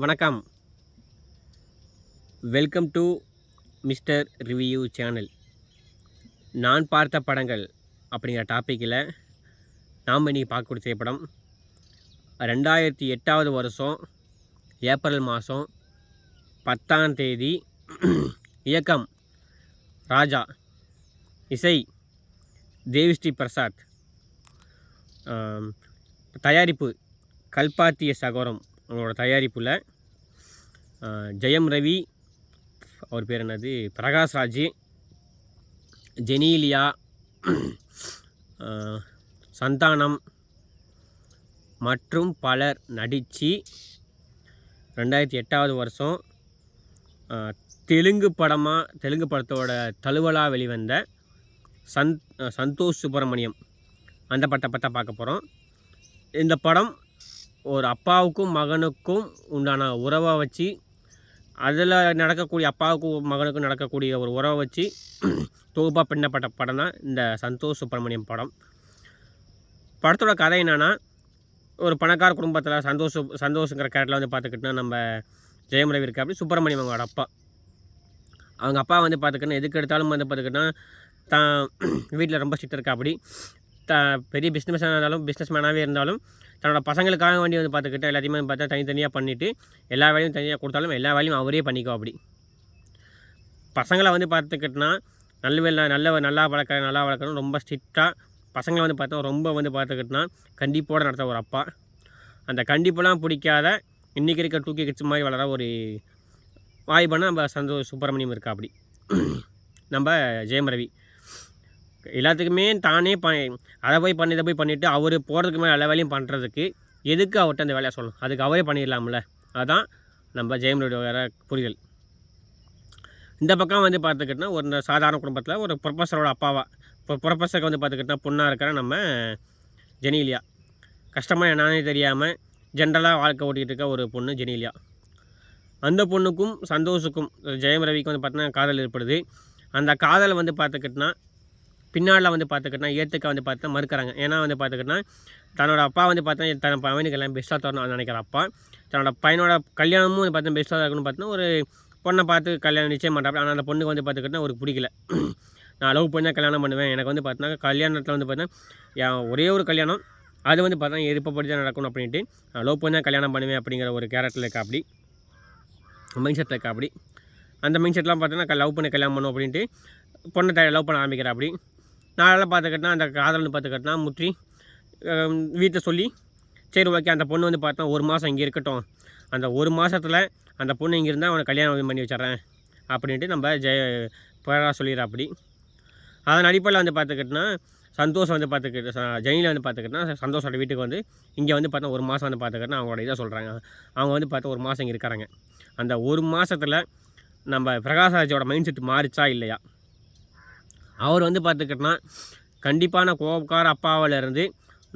வணக்கம். Welcome to mister review channel நான் பார்த்த படங்கள் அப்படிங்கிற டாப்பிக்கில் நாம் இன்றைக்கி பார்க்கக்கூடிய திரைப்படம் ரெண்டாயிரத்தி எட்டாவது வருஷம் ஏப்ரல் மாதம் பத்தாம் தேதி இயக்கம் ராஜா இசை தேவிஸ்ரீ பிரசாத். தயாரிப்பு கல்பாத்திய சகோரம் அவங்களோட தயாரிப்பில் ஜெயம் ரவி அவர் பேர் என்னது? பிரகாஷ் ராஜ் ஜெனீலியா சந்தானம் மற்றும் பலர் நடித்து ரெண்டாயிரத்தி எட்டாவது வருஷம் தெலுங்கு படமாக தெலுங்கு படத்தோட தழுவலா வெளிவந்த சந்த் சந்தோஷ் சுப்பிரமணியம். அந்த படத்தை பற்றி பார்க்க போகிறோம் இந்த படம் ஒரு அப்பாவுக்கும் மகனுக்கும் உண்டான உறவை வச்சு அதில் நடக்கக்கூடிய அப்பாவுக்கும் மகனுக்கும் நடக்கக்கூடிய ஒரு உறவை வச்சு தொகுப்பாக பின்னப்பட்ட படம் தான் இந்த சந்தோஷ் சுப்பிரமணியம் படம். படத்தோட கதை என்னென்னா ஒரு பணக்கார குடும்பத்தில் சந்தோஷ் சந்தோஷங்கிற கேரக்டரில் வந்து பார்த்துக்கிட்டோன்னா நம்ம ஜெயம் ரவி இருக்கா அப்படி சுப்பிரமணியம் அவங்களோட அப்பா. அவங்க அப்பா வந்து பார்த்துக்கிட்டா எதுக்கு எடுத்தாலும் வந்து பார்த்துக்கிட்டா தான் வீட்டில் ரொம்ப ஸ்ட்ரிக்ட் இருக்கா அப்படி த பெரிய பிஸ்னஸ் இருந்தாலும் பிஸ்னஸ் மேனாகவே இருந்தாலும் தன்னோட பசங்களுக்காக வேண்டி வந்து பார்த்துக்கிட்டு எல்லாத்தையுமே பார்த்தா தனித்தனியாக பண்ணிவிட்டு எல்லா வேலையும் தனியாக கொடுத்தாலும் எல்லா வேலையும் அவரே பண்ணிக்கோ அப்படி. பசங்களை வந்து பார்த்துக்கிட்டனா நல்ல வேலை நல்ல நல்லா வளர்க்குற நல்லா வளர்க்கணும். ரொம்ப ஸ்ட்ரிக்டாக பசங்களை வந்து பார்த்தா ரொம்ப வந்து பார்த்துக்கிட்டனா கண்டிப்போடு நடத்த ஒரு அப்பா. அந்த கண்டிப்பெல்லாம் பிடிக்காத இன்றைக்கி இருக்க டூக்கி கிட்ஸ் மாதிரி வளர ஒரு வாய்ப்பான நம்ம சந்தோஷ் சுப்பிரமணியம் இருக்கா அப்படி. நம்ம ஜெயம் ரவி. எல்லாத்துக்குமே தானே ப அதை போய் பண்ணி இதை போய் பண்ணிவிட்டு அவர் போகிறதுக்கு மேலே எல்லா வேலையும் பண்ணுறதுக்கு எதுக்கு அவர்கிட்ட அந்த வேலையை சொல்லணும்? அதுக்கு அவரே பண்ணிடலாம்ல. அதுதான் நம்ம ஜெயமரோட வேற புரிதல். இந்த பக்கம் வந்து பார்த்துக்கிட்டோன்னா ஒரு இந்த சாதாரண குடும்பத்தில் ஒரு ப்ரொஃபஸரோட அப்பாவா இப்போ ப்ரொஃபஸருக்கு வந்து பார்த்துக்கிட்டோன்னா பொண்ணாக இருக்கிற நம்ம ஜெனிலியா. கஷ்டமாக என்னன்னே தெரியாமல் ஜென்ரலாக வாழ்க்கை ஓட்டிகிட்டு இருக்க ஒரு பொண்ணு ஜெனிலியா. அந்த பொண்ணுக்கும் சந்தோஷுக்கும் ஜெயம் ரவிக்கும் வந்து பார்த்தீங்கன்னா காதல் ஏற்படுது. அந்த காதலை வந்து பார்த்துக்கிட்டோன்னா பின்னால் வந்து பார்த்துக்கிட்டா ஏற்றுக்க வந்து பார்த்தா மறுக்கிறாங்க. ஏன்னா வந்து பார்த்துக்கிட்டா தன்னோட அப்பா வந்து பார்த்தா தன் பையனுக்கு எல்லாம் பெஸ்ட்டாக தரணும் நினைக்கிற அப்பா. தன்னோட பையனோட கல்யாணமும் வந்து பார்த்தா பெஸ்ட்டாக இருக்கணும்னு பார்த்தோன்னா ஒரு பொண்ணை பார்த்து கல்யாணம் நிச்சயம் பண்ணுறாங்க ஆனால் அந்த பொண்ணுக்கு வந்து பார்த்துக்கிட்டா ஒரு பிடிக்கல. நான் லவ் பண்ணி கல்யாணம் பண்ணுவேன். எனக்கு வந்து பார்த்தோன்னா கல்யாணத்தில் வந்து பார்த்தா என் ஒரே ஒரு கல்யாணம் அது வந்து பார்த்தா எதிர்ப்பப்படி தான் நடக்கணும் அப்படின்ட்டு நான் லவ் பண்ணி தான் கல்யாணம் பண்ணுவேன் அப்படிங்கிற ஒரு கேரக்டரில் இருக்கா அப்படி மைண்ட் செட்டில் இருக்கா அப்படி. அந்த மைண்ட் செட்லாம் பார்த்தோன்னா லவ் பண்ணி கல்யாணம் பண்ணும் அப்படின்ட்டு பொண்ணை த லவ் பண்ண ஆரம்பிக்கிறா அப்படி. நாளெல்லாம் பார்த்துக்கிட்டா அந்த காதல்னு பார்த்துக்கிட்டா முற்றி வீட்டை சொல்லி சரி ஓகே அந்த பொண்ணு வந்து பார்த்தா ஒரு மாதம் இங்கே இருக்கட்டும். அந்த ஒரு மாதத்தில் அந்த பொண்ணு இங்கே இருந்தால் அவனை கல்யாணம் பண்ணி வச்சிட்றேன் அப்படின்ட்டு நம்ம ஜெய பேரா சொல்லிடுறா அப்படி அதன் அடிப்படையில் வந்து பார்த்துக்கிட்டோன்னா சந்தோஷம் வந்து பார்த்துக்கிட்டு ஜெயினில் வந்து பார்த்துக்கிட்டோன்னா சந்தோஷோட வீட்டுக்கு வந்து இங்கே வந்து பார்த்தா ஒரு மாதம் வந்து பார்த்துக்கிட்டா அவங்களோட இதை சொல்கிறாங்க அவங்க வந்து பார்த்தா ஒரு மாதம் இங்கே இருக்கிறாங்க அந்த ஒரு மாதத்தில் நம்ம பிரகாஷ்ராஜோட மைண்ட் செட் மாறிச்சா இல்லையா? அவர் வந்து பார்த்துக்கிட்டோன்னா கண்டிப்பான கோபக்கார அப்பாவிலேருந்து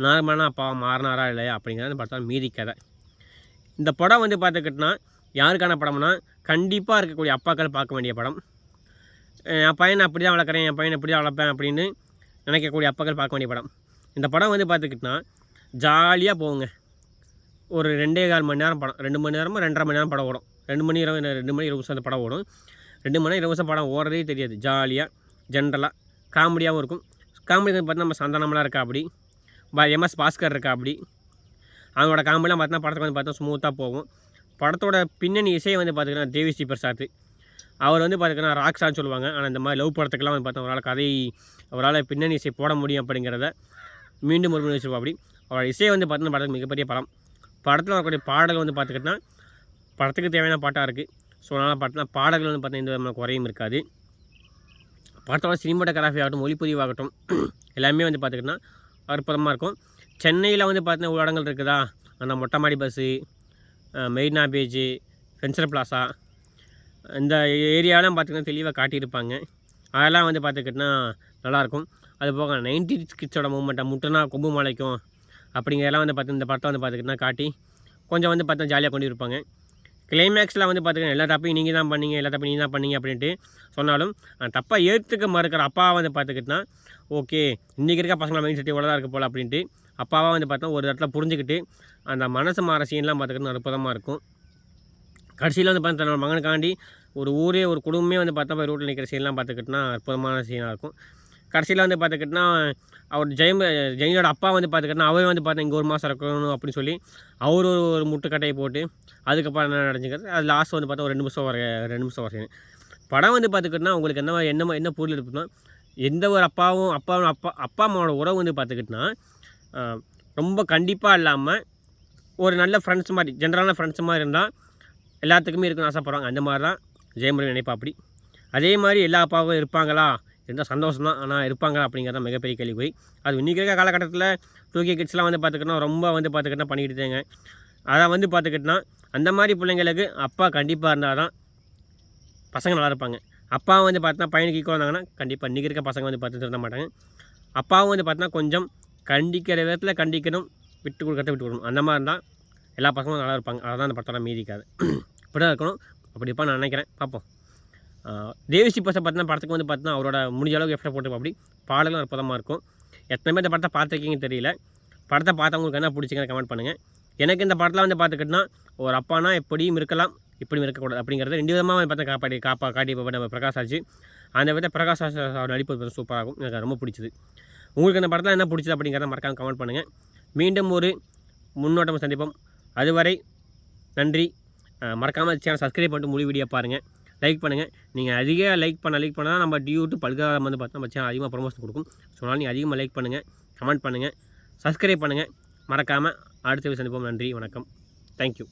நார்மலான அப்பாவை மாறினாரா இல்லையா அப்படிங்கிறத பார்த்தா மீதி கதை. இந்த படம் வந்து பார்த்துக்கிட்டோன்னா யாருக்கான படம்னா கண்டிப்பாக இருக்கக்கூடிய அப்பாக்கள் பார்க்க வேண்டிய படம். என் பையனை அப்படி தான் வளர்க்குறேன் என் பையனை இப்படி தான் வளர்ப்பேன் அப்படின்னு நினைக்கக்கூடிய அப்பாக்கள் பார்க்க வேண்டிய படம். இந்த படம் வந்து பார்த்துக்கிட்டோன்னா ஜாலியாக போகுங்க. ஒரு ரெண்டே கால் மணி நேரம் படம் ரெண்டு மணி நேரமும் ரெண்டரை மணி நேரம் படம் ஓடும். ரெண்டு மணி இருபது ரெண்டு மணி இருபது நிமிஷம் அந்த படம் ஓடும். ரெண்டு மணி நேரம் இருபது நிமிஷம் படம் ஓடுறதே தெரியாது ஜாலியாக ஜென்ரலாக காமெடியாகவும் இருக்கும். காமெடி பார்த்தா நம்ம சந்தானமெலாம் இருக்கா அப்படி எம்எஸ் பாஸ்கர் இருக்கா அப்படி அவங்களோட காமெடிலாம் பார்த்தா படத்துக்கு வந்து பார்த்தா ஸ்மூத்தாக போகும். படத்தோட பின்னணி இசையை வந்து பார்த்திங்கன்னா தேவிஸ்ரீ பிரசாத். அவர் வந்து பார்த்திங்கன்னா ராக்ஸான்னு சொல்லுவாங்க. ஆனால் இந்த மாதிரி லவ் படத்துக்கெல்லாம் வந்து பார்த்தா அவரால் கதை அவரால் பின்னணி இசை போட முடியும் அப்படிங்கிறத மீண்டும் ஒரு முறை அப்படி. அவரோட இசையை வந்து பார்த்தீங்கன்னா படத்துக்கு மிகப்பெரிய படம். படத்தில் வரக்கூடிய பாடல் வந்து பார்த்துக்கிட்டா படத்துக்கு தேவையான பாட்டாக இருக்குது ஸோ அதனால் பார்த்தீங்கன்னா பாடல்கள் வந்து பார்த்தீங்கன்னா இந்த குறையும் இருக்காது. படத்தோட சினிமாட்டோகிராஃபி ஆகட்டும் ஒளிப்பதிவு ஆகட்டும் எல்லாமே வந்து பார்த்துக்கிட்டா அற்புதமாக இருக்கும். சென்னையில் வந்து பார்த்தீங்கன்னா இடங்கள் இருக்குதா? அந்த மொட்டை மாடி bus Marina beach Spencer plaza இந்த ஏரியாலாம் பார்த்திங்கன்னா தெளிவாக காட்டியிருப்பாங்க. அதெல்லாம் வந்து பார்த்துக்கிட்டா நல்லாயிருக்கும். அது போக நைன்டி கிட்ஸோட மூமெண்ட்டை முட்டுனா கொம்பு மலைக்கும் அப்படிங்கிறதெல்லாம் வந்து பார்த்து இந்த படத்தை வந்து பார்த்துக்கிட்டா காட்டி கொஞ்சம் வந்து பார்த்தா ஜாலியாக கொண்டு இருப்பாங்க கிளைமேக்ஸில் வந்து பார்த்துக்கோங்க எல்லா தப்பையும் நீங்கள் தான் பண்ணீங்க எல்லா தப்பையும் நீங்கள் தான் பண்ணீங்க அப்படின்ட்டு சொன்னாலும் அந்த ஏற்றுக்க மறுக்கிற அப்பா வந்து பார்த்துக்கிட்டுனா ஓகே இன்றைக்கி இருக்க பசங்களை மைண்ட் செட் இவ்வளோ தான் இருக்க போல் அப்படின்ட்டு அப்பாவாக வந்து பார்த்தா ஒரு இடத்துல புரிஞ்சுக்கிட்டு அந்த மனசு மாற சீன்லாம் பார்த்துக்கிட்டு அற்புதமாக இருக்கும். கடைசியில் வந்து பார்த்தா தன்னோட மகனுக்காண்டி ஒரு ஊரே ஒரு குடும்பமே வந்து பார்த்தா போய் ரோட்டில் நிற்கிற சீன்லாம் பார்த்துக்கிட்டுனா அற்புதமான சீனாக இருக்கும். கடைசியில் வந்து பார்த்துக்கிட்டோன்னா அவர் ஜெயம் ஜெயினோட அப்பா வந்து பார்த்துக்கிட்டினா அவரே வந்து பார்த்தா இங்கே ஒரு மாதம் இருக்கணும் அப்படின்னு சொல்லி அவர் ஒரு ஒரு முட்டுக்கட்டையை போட்டு அதுக்கப்புறம் என்ன நடந்துக்கிறது? அது லாஸ்ட் வந்து பார்த்தா ஒரு ரெண்டு நிமிஷம் வர ரெண்டு நிமிஷம் வரையும் படம் வந்து பார்த்துக்கிட்டினா உங்களுக்கு என்ன என்ன என்ன பொருள் இருக்குன்னா எந்த ஒரு அப்பாவும் அப்பாவும் அப்பா அப்பா அம்மாவோட உறவு வந்து பார்த்துக்கிட்டினா ரொம்ப கண்டிப்பாக இல்லாமல் ஒரு நல்ல ஃப்ரெண்ட்ஸ் மாதிரி ஜென்ரலான ஃப்ரெண்ட்ஸ் மாதிரி இருந்தால் எல்லாத்துக்குமே இருக்குன்னு ஆசைப்பட்றாங்க அந்த மாதிரி தான் ஜெயமுருகன் நினைப்பா அப்படி. அதே மாதிரி எல்லா அப்பாவும் இருப்பாங்களா? இருந்தால் சந்தோஷம் தான் ஆனால் இருப்பாங்க அப்படிங்கிறத மிகப்பெரிய கேள்விக்குறி. அது இன்றைக்கி இருக்க காலகட்டத்தில் டூ கே கிட்ஸ்லாம் வந்து பார்த்துக்கிட்டோம் ரொம்ப வந்து பார்த்துக்கிட்டா பண்ணிக்கிட்டு இருக்காங்க அதை வந்து பார்த்துக்கிட்டோன்னா அந்த மாதிரி பிள்ளைங்களுக்கு அப்பா கண்டிப்பாக இருந்தால் தான் பசங்க நல்லா இருப்பாங்க. அப்பா வந்து பார்த்தா பையனுக்கு ஈக்குவல் இருந்தாங்கன்னா கண்டிப்பாக இன்றைக்கி இருக்க பசங்க வந்து பார்த்து திருந்த மாட்டாங்க. அப்பாவும் வந்து பார்த்தா கொஞ்சம் கண்டிக்கிற விதத்தில் கண்டிக்கணும் விட்டு கொடுக்கறத விட்டு கொடுக்கணும். அந்த மாதிரி இருந்தால் எல்லா பசங்களும் நல்லா இருப்பாங்க. அதான் அந்த படத்தோட மீதிக்காது இப்படி தான் இருக்கணும். அப்படி இருப்பான்னு நான் நினைக்கிறேன். பார்ப்போம் தேவிஸ்ரீ பசை பார்த்தீங்கன்னா படத்துக்கு வந்து பார்த்தீங்கன்னா அவரோட முடிஞ்ச அளவுக்கு எஃபர்ட் போட்டு அப்படி பாடலும் அற்புதமாக இருக்கும். எத்தனை பேர் இந்த படத்தை பார்த்துருக்கீங்கன்னு தெரியல. படத்தை பார்த்தவங்களுக்கு என்ன பிடிச்சிங்க கமெண்ட் பண்ணுங்கள் எனக்கு இந்த படத்தில் வந்து பார்த்துக்கிட்டோன்னா ஒரு அப்பானா எப்படியும் இருக்கலாம் இப்படியும் இருக்கக்கூடாது அப்படிங்கிறத ரெண்டு விதமாக வந்து பார்த்தா காப்பாடி காப்பா காட்டி இப்போ நம்ம பிரகாஷ் ஆச்சு. அந்த விதத்தை பிரகாஷ் ராஜ் அவர் நடிப்பு சூப்பராகும் எனக்கு ரொம்ப பிடிச்சது. உங்களுக்கு இந்த படத்தில் என்ன பிடிச்சது அப்படிங்கிறத மறக்காம கமெண்ட் பண்ணுங்கள் மீண்டும் ஒரு முன்னோட்டம் சந்திப்போம். அதுவரை நன்றி. மறக்காமல் சேனல் சப்ஸ்கிரைப் பண்ணிட்டு முழு வீடியோ பாருங்கள் லைக் பண்ணுங்கள் நீங்கள் அதிக லைக் பண்ண லைக் பண்ணால் நம்ம யூடியூப் பல்காரம் வந்து பார்த்தா நம்ம சேனல் அதிகமாக ப்ரொமோஷன் கொடுக்கும். ஸோ அதனால் நீங்கள் அதிகமாக லைக் பண்ணுங்கள் கமெண்ட் பண்ணுங்கள் சப்ஸ்கிரைப் பண்ணுங்கள் மறக்காமல் அடுத்த வீடியோ சந்திப்போம். நன்றி வணக்கம். தேங்க்யூ